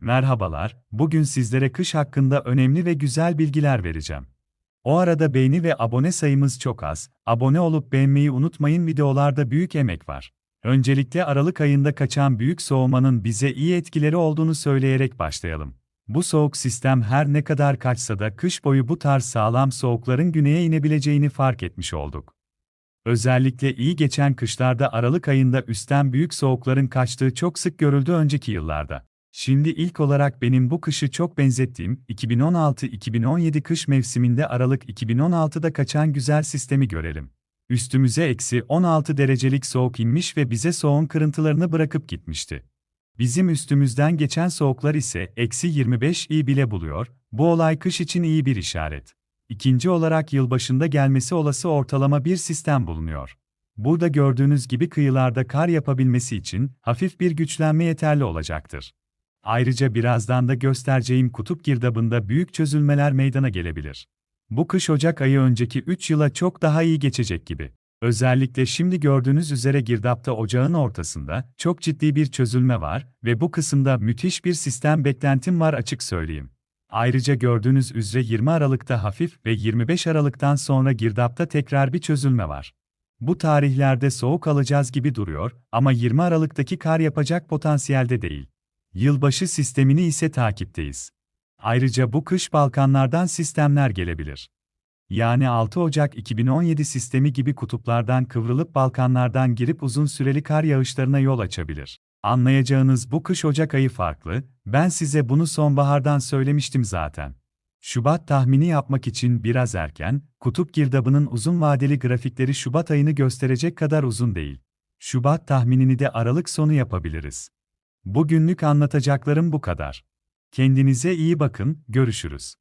Merhabalar, bugün sizlere kış hakkında önemli ve güzel bilgiler vereceğim. O arada beğeni ve abone sayımız çok az, abone olup beğenmeyi unutmayın videolarda büyük emek var. Öncelikle Aralık ayında kaçan büyük soğumanın bize iyi etkileri olduğunu söyleyerek başlayalım. Bu soğuk sistem her ne kadar kaçsa da kış boyu bu tarz sağlam soğukların güneye inebileceğini fark etmiş olduk. Özellikle iyi geçen kışlarda Aralık ayında üstten büyük soğukların kaçtığı çok sık görüldü önceki yıllarda. Şimdi ilk olarak benim bu kışı çok benzettiğim 2016-2017 kış mevsiminde Aralık 2016'da kaçan güzel sistemi görelim. Üstümüze eksi 16 derecelik soğuk inmiş ve bize soğuğun kırıntılarını bırakıp gitmişti. Bizim üstümüzden geçen soğuklar ise eksi 25 i bile buluyor, bu olay kış için iyi bir işaret. İkinci olarak yılbaşında gelmesi olası ortalama bir sistem bulunuyor. Burada gördüğünüz gibi kıyılarda kar yapabilmesi için hafif bir güçlenme yeterli olacaktır. Ayrıca birazdan da göstereceğim kutup girdabında büyük çözülmeler meydana gelebilir. Bu kış Ocak ayı önceki 3 yıla çok daha iyi geçecek gibi. Özellikle şimdi gördüğünüz üzere girdapta ocağın ortasında çok ciddi bir çözülme var ve bu kısımda müthiş bir sistem beklentim var açık söyleyeyim. Ayrıca gördüğünüz üzere 20 Aralık'ta hafif ve 25 Aralık'tan sonra girdapta tekrar bir çözülme var. Bu tarihlerde soğuk alacağız gibi duruyor ama 20 Aralık'taki kar yapacak potansiyelde değil. Yılbaşı sistemini ise takipteyiz. Ayrıca bu kış Balkanlardan sistemler gelebilir. Yani 6 Ocak 2017 sistemi gibi kutuplardan kıvrılıp Balkanlardan girip uzun süreli kar yağışlarına yol açabilir. Anlayacağınız bu kış Ocak ayı farklı, ben size bunu sonbahardan söylemiştim zaten. Şubat tahmini yapmak için biraz erken, kutup girdabının uzun vadeli grafikleri Şubat ayını gösterecek kadar uzun değil. Şubat tahminini de Aralık sonu yapabiliriz. Bugünlük anlatacaklarım bu kadar. Kendinize iyi bakın, görüşürüz.